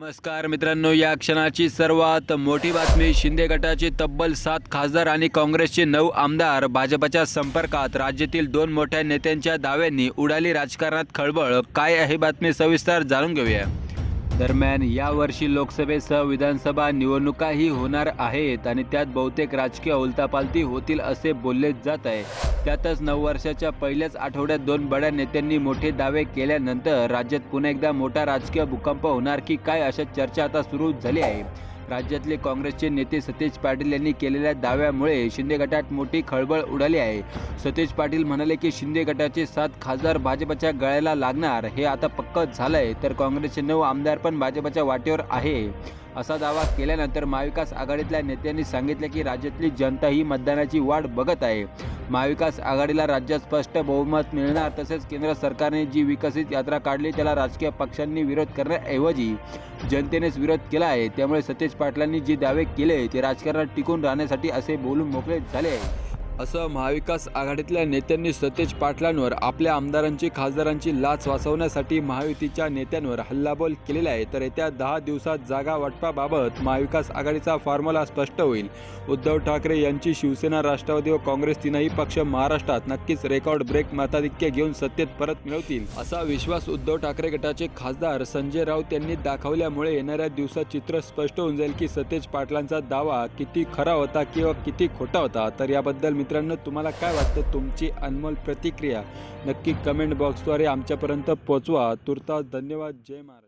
नमस्कार मित्रांनो या क्षणाची सर्वात मोठी बातमी शिंदे गटाचे तब्बल सात खासदार आणि काँग्रेसचे नऊ आमदार भाजपच्या संपर्कात राज्यातील दोन मोठ्या नेत्यांच्या दाव्यांनी उडाली राजकारणात खळबळ. काय आहे बातमी सविस्तर जाणून घेऊया. दरम्यान यावर्षी लोकसभेसह विधानसभा निवडणुकाही होणार आहेत आणि त्यात बहुतेक राजकीय उलतापालती होतील असे बोलले जात आहे. त्यातच नऊ वर्षाच्या पहिल्याच आठवड्यात दोन बड्या नेत्यांनी मोठे दावे केल्यानंतर राज्यात पुन्हा एकदा मोठा राजकीय भूकंप होणार की काय अशा चर्चा आता सुरू झाली आहे. राज्यातले काँग्रेसचे नेते सतेज पाटील यांनी केलेल्या दाव्यामुळे शिंदे गटात मोठी खळबळ उडाली आहे. सतेज पाटील म्हणाले की शिंदे गटाचे सात खासदार भाजपच्या गळ्याला लागणार हे आता पक्क झालंय तर काँग्रेसचे नऊ आमदार पण भाजपच्या वाटेवर आहे. असा दावा केल्यानंतर महाविकास आघाडीतल्या नेत्यांनी सांगितले की राज्यातली जनता ही मतदानाची वाट बघत आहे. महाविकास आघाडीला राज्यात स्पष्ट बहुमत मिळणार तसेच केंद्र सरकारने जी विकसित यात्रा काढली त्याला राजकीय पक्षांनी विरोध करण्याऐवजी जनतेनेच विरोध केला आहे. त्यामुळे सतेज पाटलांनी जे दावे केले ते राजकारणात टिकून राहण्यासाठी असे बोलून मोकळे झाले आहे. असं महाविकास आघाडीतल्या नेत्यांनी सतेज पाटलांवर आपल्या आमदारांची खासदारांची लाच वाचवण्यासाठी महायुतीच्या नेत्यांवर हल्लाबोल केलेला आहे. तर येत्या दहा दिवसात जागा वाटपाबाबत महाविकास आघाडीचा फॉर्म्युला स्पष्ट होईल. उद्धव ठाकरे यांची शिवसेना राष्ट्रवादी व काँग्रेस तीनही पक्ष महाराष्ट्रात नक्कीच रेकॉर्ड ब्रेक मताधिक्य घेऊन सत्तेत परत मिळवतील. असा विश्वास उद्धव ठाकरे गटाचे खासदार संजय राऊत यांनी दाखवल्यामुळे येणाऱ्या दिवसात चित्र स्पष्ट होऊन जाईल की सतेज पाटलांचा दावा किती खरा होता किंवा किती खोटा होता. तर याबद्दल मित्रांनो तुम्हाला काय वाटतं? तुमची अनमोल प्रतिक्रिया नक्की कमेंट बॉक्सद्वारे आमच्यापर्यंत पोचवा. तुर्तास धन्यवाद. जय महाराज.